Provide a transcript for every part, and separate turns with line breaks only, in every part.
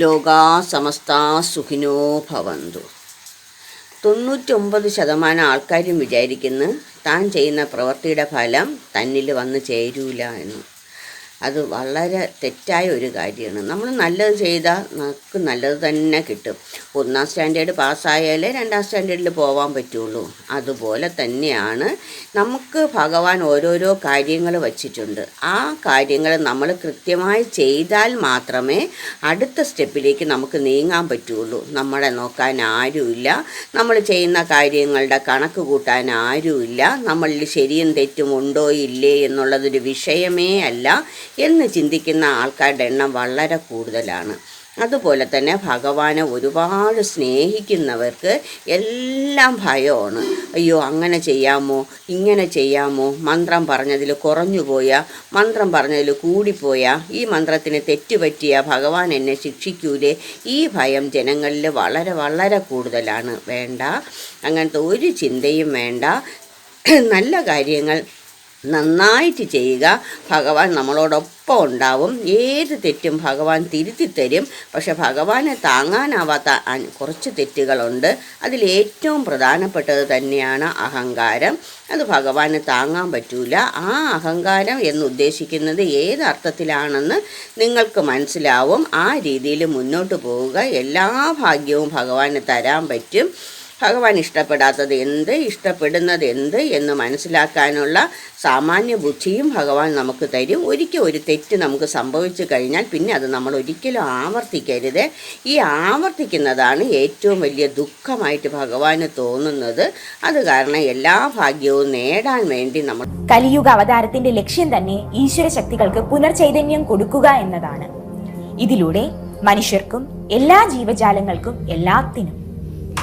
ലോകാ സമസ്ത സുഖിനോ ഭവന്തു. തൊണ്ണൂറ്റൊമ്പത് ശതമാനം ആൾക്കാരും വിചാരിക്കുന്നു താൻ ചെയ്യുന്ന പ്രവൃത്തിയുടെ ഫലം തന്നിൽ വന്ന് ചേരൂല എന്ന്. അത് വളരെ തെറ്റായ ഒരു കാര്യമാണ്. നമ്മൾ നല്ലത് ചെയ്താൽ നമുക്ക് നല്ലത് തന്നെ കിട്ടും. ഒന്നാം സ്റ്റാൻഡേർഡ് പാസ്സായാലേ രണ്ടാം സ്റ്റാൻഡേർഡിൽ പോകാൻ പറ്റുള്ളൂ. അതുപോലെ തന്നെയാണ് നമുക്ക് ഭഗവാൻ ഓരോരോ കാര്യങ്ങൾ വച്ചിട്ടുണ്ട്. ആ കാര്യങ്ങൾ നമ്മൾ കൃത്യമായി ചെയ്താൽ മാത്രമേ അടുത്ത സ്റ്റെപ്പിലേക്ക് നമുക്ക് നീങ്ങാൻ പറ്റുള്ളൂ. നമ്മളെ നോക്കാൻ ആരുമില്ല. നമ്മൾ ചെയ്യുന്ന കാര്യങ്ങളുടെ കണക്ക് കൂട്ടാൻ ആരുമില്ല. നമ്മളിൽ ശരിയും തെറ്റും ഉണ്ടോ ഇല്ലേ എന്നുള്ളതൊരു വിഷയമേ അല്ല. എന്ന് ചിന്തിക്കുന്ന ആൾക്കാരുടെ എണ്ണം വളരെ കൂടുതലാണ്. അതുപോലെ തന്നെ ഭഗവാനെ ഒരുപാട് സ്നേഹിക്കുന്നവർക്ക് എല്ലാം ഭയമാണ്. അയ്യോ അങ്ങനെ ചെയ്യാമോ? ഇങ്ങനെ ചെയ്യാമോ? മന്ത്രം പറഞ്ഞതിൽ കുറഞ്ഞു പോയാൽ മന്ത്രം പറഞ്ഞതിൽ കൂടിപ്പോയാൽ ഈ മന്ത്രത്തിന് തെറ്റുപറ്റിയ ഭഗവാൻ എന്നെ ശിക്ഷിക്കൂലേ? ഈ ഭയം ജനങ്ങളിൽ വളരെ വളരെ കൂടുതലാണ്. വേണ്ട. അങ്ങനത്തെ ഒരു ചിന്തയും വേണ്ട. നല്ല കാര്യങ്ങൾ നന്നായിട്ട് ചെയ്യുക. ഭഗവാൻ നമ്മളോടൊപ്പം ഉണ്ടാവും. ഏത് തെറ്റും ഭഗവാൻ തിരുത്തി തരും. പക്ഷെ ഭഗവാനെ താങ്ങാനാവാത്ത കുറച്ച് തെറ്റുകളുണ്ട്. അതിലേറ്റവും പ്രധാനപ്പെട്ടത് തന്നെയാണ് അഹങ്കാരം. അത് ഭഗവാന് താങ്ങാൻ പറ്റൂല. ആ അഹങ്കാരം എന്നുദ്ദേശിക്കുന്നത് ഏത് അർത്ഥത്തിലാണെന്ന് നിങ്ങൾക്ക് മനസ്സിലാവും. ആ രീതിയിൽ മുന്നോട്ട് പോവുക. എല്ലാ ഭാഗ്യവും ഭഗവാന് തരാൻ പറ്റും. ഭഗവാൻ ഇഷ്ടപ്പെടാത്തത് എന്ത് ഇഷ്ടപ്പെടുന്നത് എന്ത് എന്ന് മനസ്സിലാക്കാനുള്ള സാമാന്യ ബുദ്ധിയും ഭഗവാൻ നമുക്ക് തരും. ഒരിക്കൽ ഒരു തെറ്റ് നമുക്ക് സംഭവിച്ചു കഴിഞ്ഞാൽ പിന്നെ അത് നമ്മൾ ഒരിക്കലും ആവർത്തിക്കരുത്. ഈ ആവർത്തിക്കുന്നതാണ് ഏറ്റവും വലിയ ദുഃഖമായിട്ട് ഭഗവാന് തോന്നുന്നത്. അത് കാരണം എല്ലാ ഭാഗ്യവും നേടാൻ വേണ്ടി നമ്മൾ
കലിയുഗ അവതാരത്തിന്റെ ലക്ഷ്യം തന്നെ ഈശ്വര ശക്തികൾക്ക് പുനർചൈതന്യം കൊടുക്കുക എന്നതാണ്. ഇതിലൂടെ മനുഷ്യർക്കും എല്ലാ ജീവജാലങ്ങൾക്കും എല്ലാത്തിനും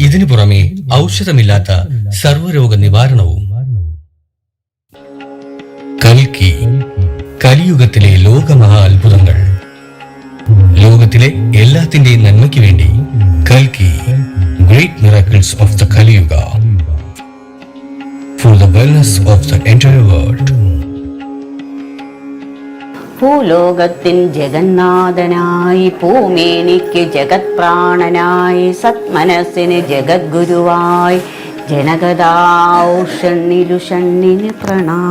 ഇതിനു പുറമെ ഔഷധമില്ലാത്ത സർവരോഗ നിവാരണവും. കൽക്കി കലിയുഗത്തിലെ ലോകമഹാ അത്ഭുതങ്ങൾ. ലോകത്തിലെ എല്ലാത്തിന്റെയും നന്മയ്ക്ക് വേണ്ടി കൽക്കി great miracles of the Kaliyuga. For the wellness of the entire world
ഭൂലോകത്തിൻ ജഗന്നാഥനായി ഭൂമേനിക്ക് ജഗത് പ്രാണനായി സത്മനസ്സിന് ജഗദ്ഗുരുവായി ജനകദാ ഷണ്ണിലു ഷണ്ണിന് പ്രണാ